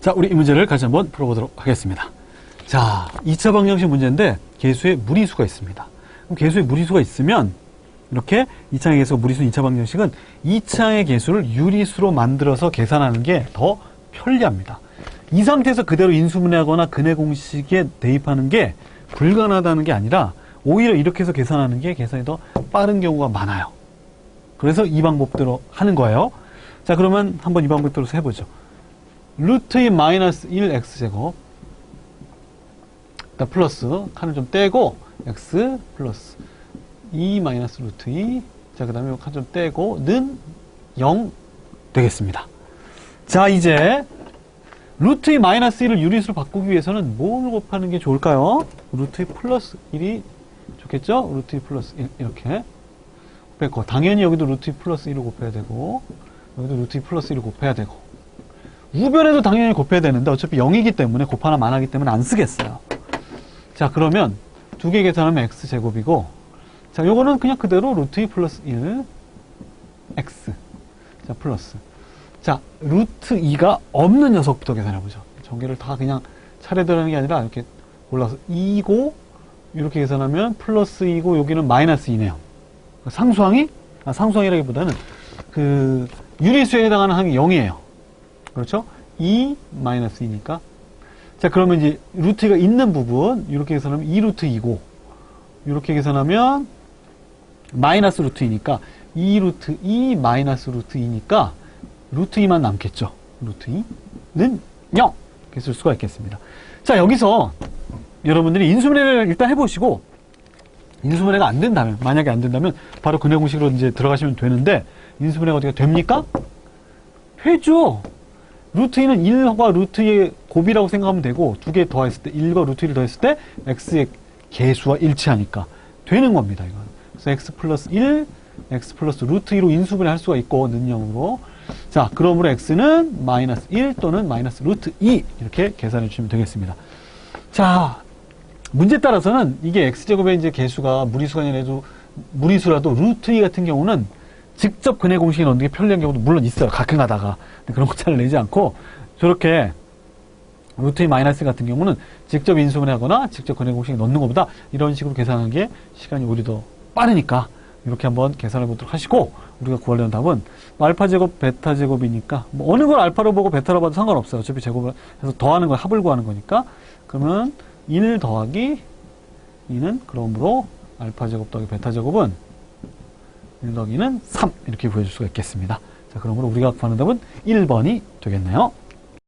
자, 우리 이 문제를 같이 한번 풀어보도록 하겠습니다. 자, 2차 방정식 문제인데 개수에 무리수가 있습니다. 그럼 개수에 무리수가 있으면 이렇게 2창의 개수 무리수 2차 방정식은 2창의 개수를 유리수로 만들어서 계산하는 게 더 편리합니다. 이 상태에서 그대로 인수분해하거나 근해 공식에 대입하는 게 불가능하다는 게 아니라 오히려 이렇게 해서 계산하는 게 계산이 더 빠른 경우가 많아요. 그래서 이 방법대로 하는 거예요. 자, 그러면 한번 이 방법대로 해보죠. 루트 2 마이너스 1 x제곱 자, 플러스 칸을 좀 떼고 x 플러스 2 마이너스 루트 2 자, 그 다음에 칸 좀 떼고 는 0 되겠습니다. 자, 이제 루트 2 마이너스 1을 유리수로 바꾸기 위해서는 뭘 곱하는 게 좋을까요? 루트 2 플러스 1이 좋겠죠? 루트 2 플러스 1 이렇게 뺐고 당연히 여기도 루트 2 플러스 1을 곱해야 되고 여기도 루트 2 플러스 1을 곱해야 되고 우변에도 당연히 곱해야 되는데 어차피 0이기 때문에 곱하나 만하기 때문에 안 쓰겠어요. 자 그러면 두 개 계산하면 x제곱이고 자 요거는 그냥 그대로 루트 2 플러스 1 x 자 플러스 자 루트 2가 없는 녀석부터 계산해보죠. 전개를 다 그냥 차례대로 하는 게 아니라 이렇게 골라서 2고 이렇게 계산하면 플러스 2고 여기는 마이너스 2네요. 상수항이 아, 상수항이라기보다는 그 유리수에 해당하는 항이 0이에요. 그렇죠? 2 마이너스 2니까 자 그러면 이제 루트가 있는 부분 이렇게 계산하면 2 루트 2고 이렇게 계산하면 마이너스 루트 2니까 2 루트 2 마이너스 루트 2니까 루트 2만 남겠죠. 루트 2는 0 이렇게 쓸 수가 있겠습니다. 자 여기서 여러분들이 인수분해를 일단 해보시고 인수분해가 안 된다면 만약에 안 된다면 바로 근해 공식으로 이제 들어가시면 되는데 인수분해가 어떻게 됩니까? 해죠. 루트 2는 1과 루트 2의 곱이라고 생각하면 되고 두 개 더했을 때 1과 루트 2를 더했을 때 x의 개수와 일치하니까 되는 겁니다. 이건. 그래서 x 플러스 1, x 플러스 루트 2로 인수분해 할 수가 있고 는영으로 자 그러므로 x는 마이너스 1 또는 마이너스 루트 2 이렇게 계산해 주시면 되겠습니다. 자 문제 따라서는 이게 x제곱의 이제 개수가 무리수가 아니라도 무리수라도 루트 2 같은 경우는 직접 근해 공식에 넣는 게 편리한 경우도 물론 있어요. 가끔 가다가. 그런 거 잘 내지 않고 저렇게 루트 2 마이너스 같은 경우는 직접 인수분해 하거나 직접 근해 공식에 넣는 것보다 이런 식으로 계산하는 게 시간이 오히려 더 빠르니까 이렇게 한번 계산해 보도록 하시고 우리가 구하려는 답은 알파 제곱 베타 제곱이니까 뭐 어느 걸 알파로 보고 베타로 봐도 상관없어요. 어차피 제곱을 해서 더하는 걸 합을 구하는 거니까 그러면 1 더하기 2는 그러므로 알파 제곱 더하기 베타 제곱은 1 더하기는 3 이렇게 보여줄 수가 있겠습니다. 자 그러므로 우리가 구하는 답은 1번이 되겠네요.